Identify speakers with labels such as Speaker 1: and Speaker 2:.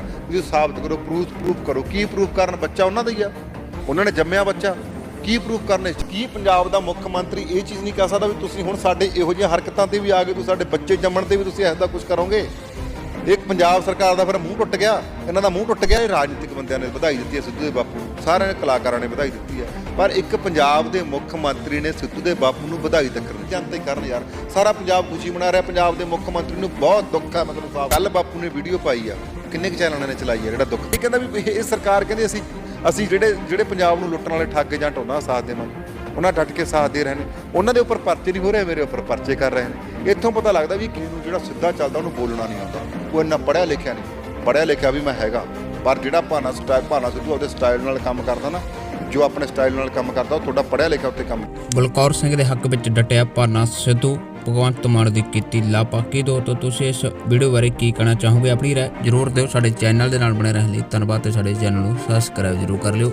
Speaker 1: ਸਕਦਾ ਵੀ ਸਾਬਤ ਕਰੋ ਪ੍ਰੂਫ ਪ੍ਰੂਫ ਕਰੋ। ਕੀ ਪ੍ਰੂਫ ਕਰਨ? ਬੱਚਾ ਉਹਨਾਂ ਦਾ ਹੀ ਆ। ਉਹਨਾਂ ਨੇ ਜੰਮਿਆ ਬੱਚਾ। ਕੀ ਪ੍ਰੂਫ ਕਰਨੇ? ਕੀ ਪੰਜਾਬ ਦਾ ਮੁੱਖ ਮੰਤਰੀ ਇਹ ਚੀਜ਼ ਨਹੀਂ ਕਹਿ ਸਕਦਾ ਵੀ ਤੁਸੀਂ ਹੁਣ ਸਾਡੇ ਇਹੋ ਜਿਹੀਆਂ ਹਰਕਤਾਂ ਤੇ ਵੀ ਆ ਗਏ ਤੁਸੀਂ ਸਾਡੇ ਬੱਚੇ ਜੰਮਣ ਤੇ ਵੀ ਤੁਸੀਂ ਐਸਾ ਕੁਝ ਕਰੋਗੇ? ਇੱਕ ਪੰਜਾਬ ਸਰਕਾਰ ਦਾ ਫਿਰ ਮੂੰਹ ਟੁੱਟ ਗਿਆ। ਇਹਨਾਂ ਦਾ ਮੂੰਹ ਟੁੱਟ ਗਿਆ, ਇਹ ਰਾਜਨੀਤਿਕ ਬੰਦਿਆਂ ਨੇ ਵਧਾਈ ਦਿੱਤੀ ਹੈ ਸਿੱਧੂ ਦੇ ਬਾਪੂ ਨੂੰ। ਸਾਰਿਆਂ ਨੇ ਕਲਾਕਾਰਾਂ ਨੇ ਵਧਾਈ ਦਿੱਤੀ ਹੈ। ਪਰ ਇੱਕ ਪੰਜਾਬ ਦੇ ਮੁੱਖ ਮੰਤਰੀ ਨੇ ਸਿੱਧੂ ਦੇ ਬਾਪੂ ਨੂੰ ਵਧਾਈ ਤੱਕ ਨਹੀਂ ਜਨਤਾ ਹੀ ਕਰਨ ਯਾਰ। ਸਾਰਾ ਪੰਜਾਬ ਖੁਸ਼ੀ ਮਨਾ ਰਿਹਾ, ਪੰਜਾਬ ਦੇ ਮੁੱਖ ਮੰਤਰੀ ਨੂੰ ਬਹੁਤ ਦੁੱਖ ਹੈ, ਮਤਲਬ ਸਾਫ਼। ਕੱਲ ਬਾਪੂ ਨੇ ਵੀਡੀਓ ਪਾਈ ਆ, ਕਿੰਨੇ ਕੁ ਚੈਨਲਾਂ ਨੇ ਚਲਾਈ ਆ, ਜਿਹੜਾ ਦੁੱਖ। ਇਹ ਕਹਿੰਦਾ ਵੀ ਇਹ ਸਰਕਾਰ ਕਹਿੰਦੀ ਅਸੀਂ ਅਸੀਂ ਜਿਹੜੇ ਜਿਹੜੇ ਪੰਜਾਬ ਨੂੰ ਲੁੱਟਣ ਵਾਲੇ ਠੱਗ ਜਾਂ ਟੋਨਾ ਸਾਥ ਦੇਵਾਂਗੇ, ਉਹਨਾਂ ਡਟ ਕੇ ਸਾਥ ਦੇ ਰਹੇ ਨੇ। ਉਹਨਾਂ ਦੇ ਉੱਪਰ ਪਰਚੇ ਨਹੀਂ ਹੋ ਰਹੇ, ਮੇਰੇ ਉੱਪਰ ਪਰਚੇ ਕਰ ਰਹੇ ਨੇ। ਇੱਥੋਂ ਪਤਾ ਲੱਗਦਾ ਵੀ ਕਿਸੇ ਨੂੰ ਜਿਹੜਾ ਸਿੱਧਾ ਚੱਲਦਾ ਉਹਨੂੰ ਬੋਲਣਾ ਨਹੀਂ ਆਉਂਦਾ। ਉਹ ਇੰਨਾ ਪੜਿਆ ਲਿਖਿਆ ਨਹੀਂ। ਪੜਿਆ ਲਿਖਿਆ ਵੀ ਮੈਂ ਹੈਗਾ। ਪਰ ਜਿਹੜਾ ਭਾਨਾ ਸਟਾਈਲ ਭਾਨਾ ਸਿੱਧੂ ਆਪਦੇ ਸਟਾਈਲ ਨਾਲ ਕੰਮ ਕਰਦਾ ਨਾ, ਜੋ ਆਪਣੇ ਸਟਾਈਲ ਨਾਲ ਕੰਮ ਕਰਦਾ, ਉਹ ਤੁਹਾਡਾ ਪੜਿਆ ਲਿਖਿਆ ਉੱਤੇ ਕੰਮ
Speaker 2: ਬਲਕੌਰ ਸਿੰਘ ਦੇ ਹੱਕ ਵਿੱਚ ਡਟਿਆ ਭਾਨਾ ਸਿੱਧੂ। ਭਗਵੰਤ ਮਾਨ ਦੀ ਕੀਤੀ ਲਾਪਾਕੀ ਦੋ ਤੋਂ ਤੁਸੀਂ ਇਸ ਵੀਡੀਓ ਬਾਰੇ ਕੀ ਕਹਿਣਾ ਚਾਹੋਗੇ? ਆਪਣੀ ਰਾਏ ਜਰੂਰ ਦਿਓ। ਸਾਡੇ ਚੈਨਲ ਦੇ ਨਾਲ ਬਣੇ ਰਹਿਣ ਲਈ ਧੰਨਵਾਦ ਤੇ ਸਾਡੇ ਚੈਨਲ ਨੂੰ ਸਬਸਕ੍ਰਾਈਬ ਜਰੂਰ ਕਰ ਲਿਓ।